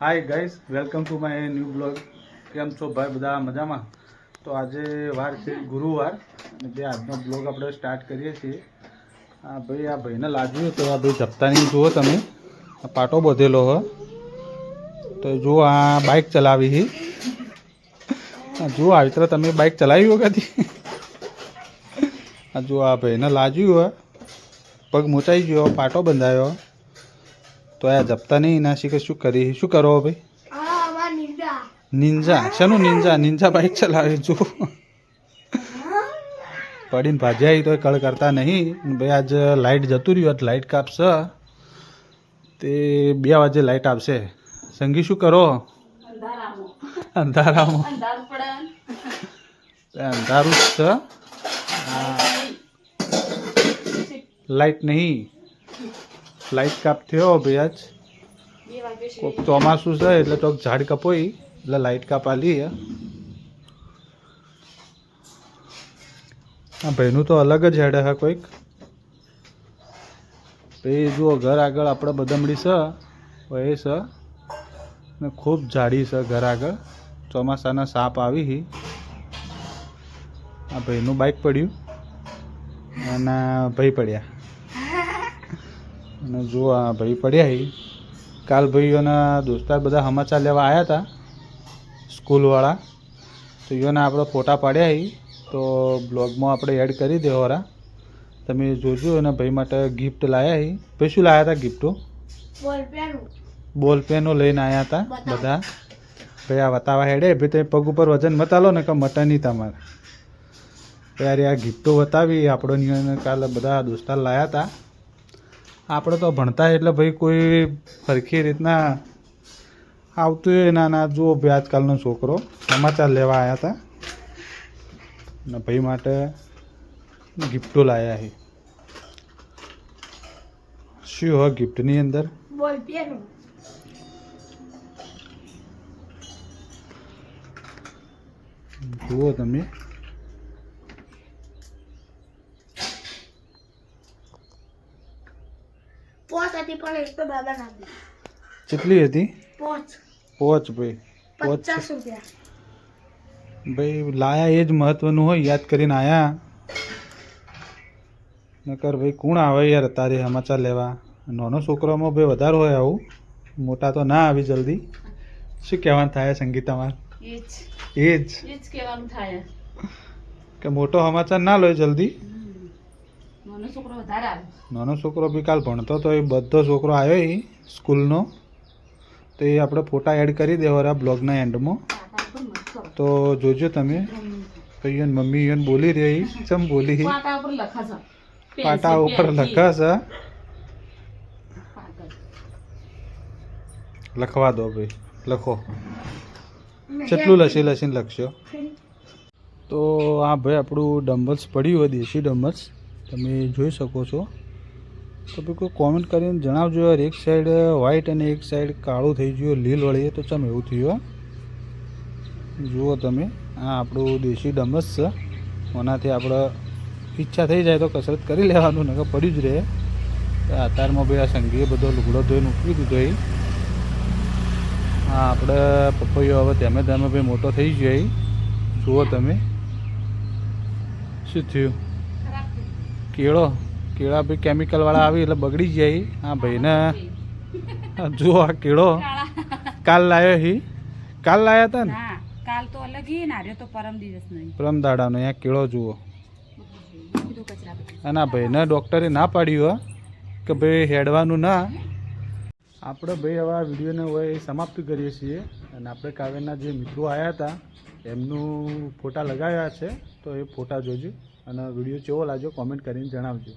Hi guys welcome to my new blog કેમ છો ભાઈ બધા? મજામાં? તો આજે વાર છે, ગુરુવાર. અને જે આજનો બ્લોગ આપણે સ્ટાર્ટ કરીએ છીએ, આ ભાઈ, આ ભાઈને લાગ્યું તો આ ભાઈ જપ્તાની જુઓ તમે પાટો બધેલો હ. તો જુઓ, આ બાઇક ચલાવી હી. જુઓ આવી તરફ તમે બાઇક ચલાવી વખત આ જુઓ, આ ભાઈને લાજ્યું હે. પગ મોચાઈ ગયો, પાટો બંધાયો. તો આ જપતા નહીં? ના શીખે, શું કરી? શું કરો ભાઈ? નિંજા. શેનું નિંજા? નિંજા બાઇક ચલાવે જો પડીને ભાજ્યા આવી તો કળ કરતા નહીં. ભાઈ, આજ લાઇટ જતું રહ્યું. આજ લાઇટ કાપશે. તે બે વાગે લાઇટ આપશે સંગી, શું કરો? અંધારામાં. અંધારું જ છે. લાઇટ નહીં. લાઇટ કાપ થયો ભાઈ આજ. કોક ચોમાસું છે એટલે ચોક ઝાડ કપોઈ. એટલે લાઇટ કાપ આલી આ ભાઈનું તો અલગ જ હેડ હા કોઈક. પછી જુઓ, ઘર આગળ આપણે બદમડી છે. એ છે. ને ખૂબ જાડી છે ઘર આગળ. ચોમાસાના સાપ આવી હી. આ ભાઈનું બાઇક પડ્યું. અને ભાઈ પડ્યા. અને જો આ ભાઈ પડ્યા હી કાલ ભાઈઓના દોસ્તાર બધા સમાચાર લેવા આવ્યા હતા સ્કૂલવાળા. તો યોના આપણે ફોટા પાડ્યા હી તો બ્લોગમાં આપણે એડ કરી દેવારા. તમે જોજો અને ભાઈ માટે ગિફ્ટ લાવ્યા હી. ભાઈ શું લાવ્યા હતા ગિફ્ટો? બોલ પેનો. લઈને આવ્યા હતા બધા. ભાઈ આ વતાવા હેડે ભાઈ તમે પગ ઉપર વજન મતાલો ને કે મટનની તમારે. ત્યારે આ ગિફ્ટો બતાવી આપણો કાલે બધા દોસ્તાર લાવ્યા હતા આપણે તો ભણતા એટલે ભાઈ કોઈ સરખી રીતના આવતું હોય ના ના જુઓ ભાઈ આજકાલનો છોકરો સમાચાર લેવા આવ્યા હતા અને ભાઈ માટે ગિફ્ટો લાવ્યા છે શું હોય ગિફ્ટની અંદર? જુઓ તમે પોચ હતી પણ એક તો દાદા નાખી કેટલી હતી? પોચ. પોચ ભાઈ. પોચ પચાસ રૂપિયા. ભાઈ લાયા એ જ મહત્વનું હોય યાદ કરીને આયા. નકર ભાઈ કોણ આવે યાર તારે સમાચાર લેવા? નાનો છોકરામાં ભાઈ વધારે હોય આવું. મોટા તો ના આવી જલ્દી. શું કહેવાનું થાય સંગીતામાં? એ જ. એ જ. એ જ કહેવાનું થાય. કે મોટો સમાચાર ના લો જલ્દી. નાનો છોકરો વધારે આવે. નાનો છોકરો બી કાલ ભણતો તો એ બધો છોકરો આવ્યો એ સ્કૂલનો. તો એ આપણે ફોટા એડ કરી દેવાના બ્લોગના એન્ડમાં. તો જોજો તમે. ભાઈ મમ્મી એને બોલી રહી ચમ બોલી? પાટા ઉપર લખા છે. લખવા દો ભાઈ. લખો. કેટલું લસી લસીને લખશો તો આ ભાઈ આપણું ડમ્બલ્સ પડ્યું હોય દેશી ડમ્બલ્સ. તમે જોઈ શકો છો. તો ભાઈ કોઈ કોમેન્ટ કરીને જણાવજો યાર. એક સાઈડ વ્હાઈટ અને એક સાઈડ કાળું થઈ ગયું, લીલ વળીએ તો ચમ એવું થયું જુઓ તમે, આ આપણું દેશી ડમસ છે. ઓનાથી આપણે ઈચ્છા થઈ જાય તો કસરત કરી લેવાનું, નકર પડ્યું જ રહે. અત્યારમાં ભાઈ આ સંગીએ બધો લુગડો ધોઈને મૂકી દીધો એ હા આપણે પપૈયો હવે ધીમે ધીમે ભાઈ મોટો થઈ જાય જુઓ તમે. શું થયું? કેળો કેળા ભાઈ કેમિકલવાળા આવી એટલે બગડી જાય. આ ભાઈને જુઓ આ કેળો. કાલ લાવ્યો હી? કાલ લાવ્યા હતા ને? કાલ તો અલગ હી ને તો પરમ દિવસ નહીં. પરમ દાડાનો અહીંયા કેળો જુઓ. અને ભાઈને ડૉક્ટરે ના પાડ્યું હો કે ભાઈ હેડવાનું ના. આપણે ભાઈ હવે આ વિડીયોને હોય સમાપ્ત કરીએ છીએ. અને આપણે કાવ્યના જે મિત્રો આવ્યા હતા, એમનું ફોટા લગાવ્યા છે, તો એ ફોટા જોજો અને વીડિયો કેવો લાગ્યો કોમેન્ટ કરીને જણાવજો.